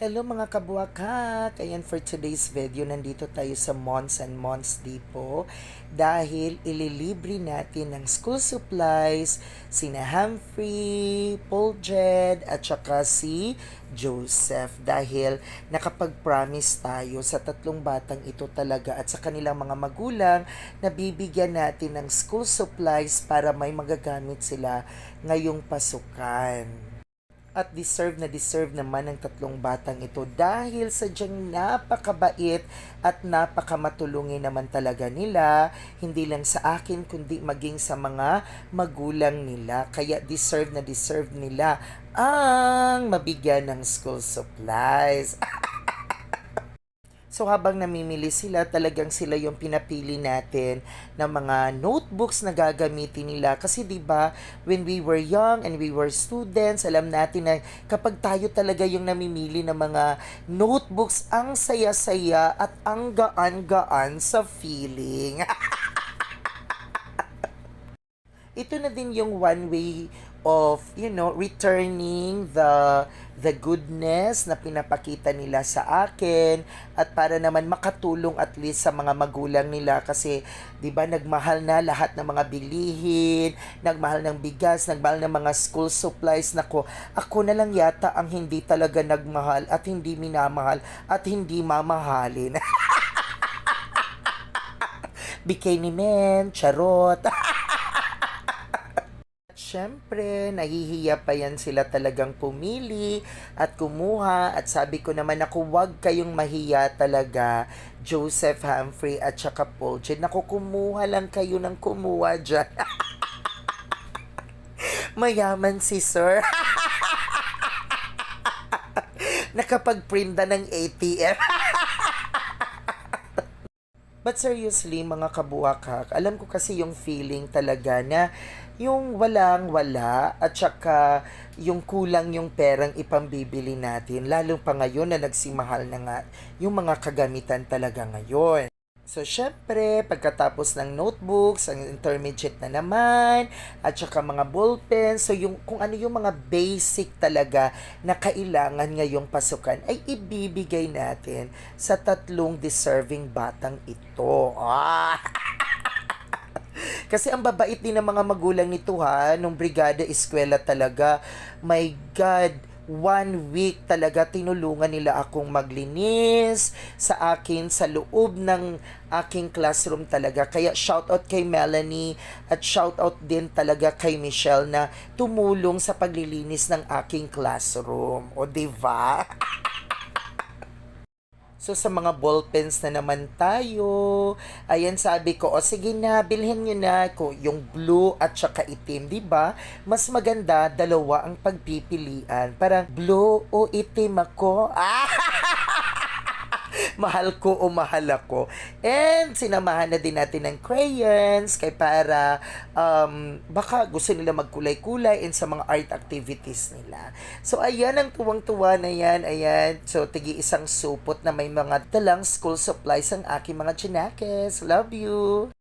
Hello mga kabuwakak! Ayan for today's video, nandito tayo sa Mons and Mons Depot dahil ililibre natin ng school supplies sina Humphrey, Paul Jed at saka si Joseph dahil nakapag-promise tayo sa tatlong batang ito talaga at sa kanilang mga magulang na bibigyan natin ng school supplies para may magagamit sila ngayong pasukan at deserve na deserve naman ng tatlong batang ito dahil sadyang napakabait at napakamatulungin naman talaga nila hindi lang sa akin kundi maging sa mga magulang nila. Kaya deserve na deserve nila ang mabigyan ng school supplies So habang namimili sila, talagang sila yung pinapili natin ng mga notebooks na gagamitin nila. Kasi 'di ba when we were young and we were students, alam natin na kapag tayo talaga yung namimili ng mga notebooks, ang saya-saya at ang gaan-gaan sa feeling. ito na din yung one way of you know returning the the goodness na pinapakita nila sa akin at para naman makatulong at least sa mga magulang nila kasi 'di ba nagmahal na lahat ng mga bilihin, nagmahal ng bigas, nagmahal ng mga school supplies nako. Ako na lang yata ang hindi talaga nagmahal at hindi minamahal at hindi mamahalin. Bikini men, charot. Siyempre, nahihiya pa yan sila talagang pumili at kumuha at sabi ko naman ako wag kayong mahiya talaga Joseph Humphrey at saka Paul Jed. Naku, kumuha lang kayo ng kumuha dyan. Mayaman si sir. Nakapagprinda ng ATM. But seriously, mga kabuwakak, alam ko kasi yung feeling talaga na yung walang wala at saka yung kulang yung perang ipambibili natin. Lalo pa ngayon na nagsimahal na nga yung mga kagamitan talaga ngayon. So, syempre, pagkatapos ng notebooks, ang intermediate na naman, at saka mga ballpen, so yung, kung ano yung mga basic talaga na kailangan ngayong pasukan, ay ibibigay natin sa tatlong deserving batang ito. Ah! Kasi ang babait din ng mga magulang nito ha, nung brigada eskwela talaga. My God, one week talaga tinulungan nila akong maglinis sa akin sa loob ng aking classroom talaga. Kaya shout out kay Melanie at shout out din talaga kay Michelle na tumulong sa paglilinis ng aking classroom. O, di ba? So sa mga ballpens na naman tayo, ayan sabi ko, o sige na, bilhin nyo na ko yung blue at saka itim, di ba? Mas maganda, dalawa ang pagpipilian. Parang blue o itim ako. Ah! mahal ko o mahal ako. And sinamahan na din natin ng crayons kay para um, baka gusto nila magkulay-kulay in sa mga art activities nila. So ayan ang tuwang-tuwa na yan. Ayan. So tigi isang supot na may mga dalang school supplies ang aking mga chinakes. Love you!